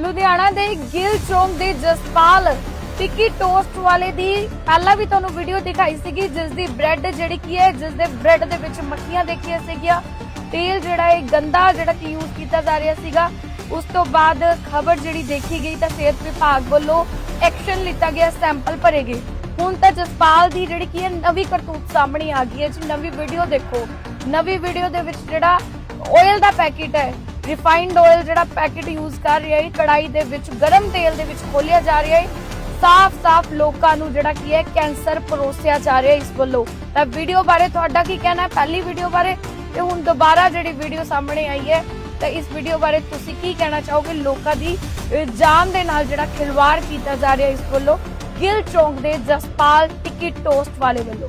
ਲੁਧਿਆਣਾ ਦੇ ਗਿੱਲ ਚੌਂਕ ਦੇ ਜਸਪਾਲ ਟਿੱਕੀ ਟੋਸਟ ਵਾਲੇ ਦੀ ਪਹਿਲਾਂ ਵੀ ਤੁਹਾਨੂੰ ਵੀਡੀਓ ਦਿਖਾਈ ਸੀਗੀ, ਜਿਸ ਦੀ ਬ੍ਰੈਡ ਜਿਹੜੀ ਕੀ ਹੈ, ਜਿਸ ਦੇ ਬ੍ਰੈਡ ਦੇ ਵਿੱਚ ਮੱਖੀਆਂ ਦੇਖੀਆਂ ਸੀਗੀਆਂ। ਤੇਲ ਜਿਹੜਾ ਹੈ ਗੰਦਾ ਜਿਹੜਾ ਕਿ ਯੂਜ਼ ਕੀਤਾ ਜਾ ਰਿਹਾ ਸੀਗਾ, ਉਸ ਤੋਂ ਬਾਅਦ ਖਬਰ ਜਿਹੜੀ ਦੇਖੀ ਗਈ ਤਾਂ ਸਿਹਤ ਵਿਭਾਗ ਵੱਲੋਂ ਐਕਸ਼ਨ ਲਿੱਤਾ ਗਿਆ ਸੈਂਪਲ ਭਰੇ ਗਏ। ਹੁਣ ਤਾਂ ਜਸਪਾਲ ਦੀ ਜਿਹੜੀ ਕੀ ਹੈ, ਨਵੀਂ ਕਰਤੂਤ ਸਾਹਮਣੇ ਆ ਗਈ ਹੈ। ਜੀ, ਨਵੀਂ ਵੀਡੀਓ ਦੇਖੋ। ਨਵੀਂ ਵੀਡੀਓ ਦੇ ਵਿੱਚ ਜਿਹੜਾ ਆਇਲ ਦਾ ਪੈਕੇਟ ਹੈ ਰਿਫਾਈਨਡ ਆਇਲ ਜਿਹੜਾ ਪੈਕੇਟ ਯੂਜ਼ ਕਰ ਰਿਹਾ ਹੈ ਕੜਾਈ ਦੇ ਵਿੱਚ, ਗਰਮ ਤੇਲ ਦੇ ਵਿੱਚ ਖੋਲਿਆ ਜਾ ਰਿਹਾ ਹੈ। ਸਾਫ਼-ਸਾਫ਼ ਲੋਕਾਂ ਨੂੰ ਜਿਹੜਾ ਕੀ ਹੈ, ਕੈਂਸਰ ਪਰੋਸਿਆ ਜਾ ਰਿਹਾ ਇਸ ਵੱਲੋਂ। ਤਾਂ ਵੀਡੀਓ ਬਾਰੇ ਤੁਹਾਡਾ ਕੀ ਕਹਿਣਾ ਹੈ? ਪਹਿਲੀ ਵੀਡੀਓ ਬਾਰੇ? ਤੇ ਹੁਣ ਦੁਬਾਰਾ ਜਿਹੜੀ ਵੀਡੀਓ ਸਾਹਮਣੇ ਆਈ ਹੈ, ਤਾਂ ਇਸ ਵੀਡੀਓ ਬਾਰੇ ਤੁਸੀਂ ਕੀ ਕਹਿਣਾ ਚਾਹੋਗੇ? ਲੋਕਾਂ ਦੀ ਜਾਨ ਦੇ ਨਾਲ ਜਿਹੜਾ ਖਿਲਵਾੜ ਕੀਤਾ ਜਾ ਰਿਹਾ ਇਸ ਵੱਲੋਂ। ਗਿੱਲ ਚੌਂਕ ਦੇ ਜਸਪਾਲ ਟਿੱਕੀ ਟੋਸਟ ਵਾਲੇ ਵੱਲੋਂ।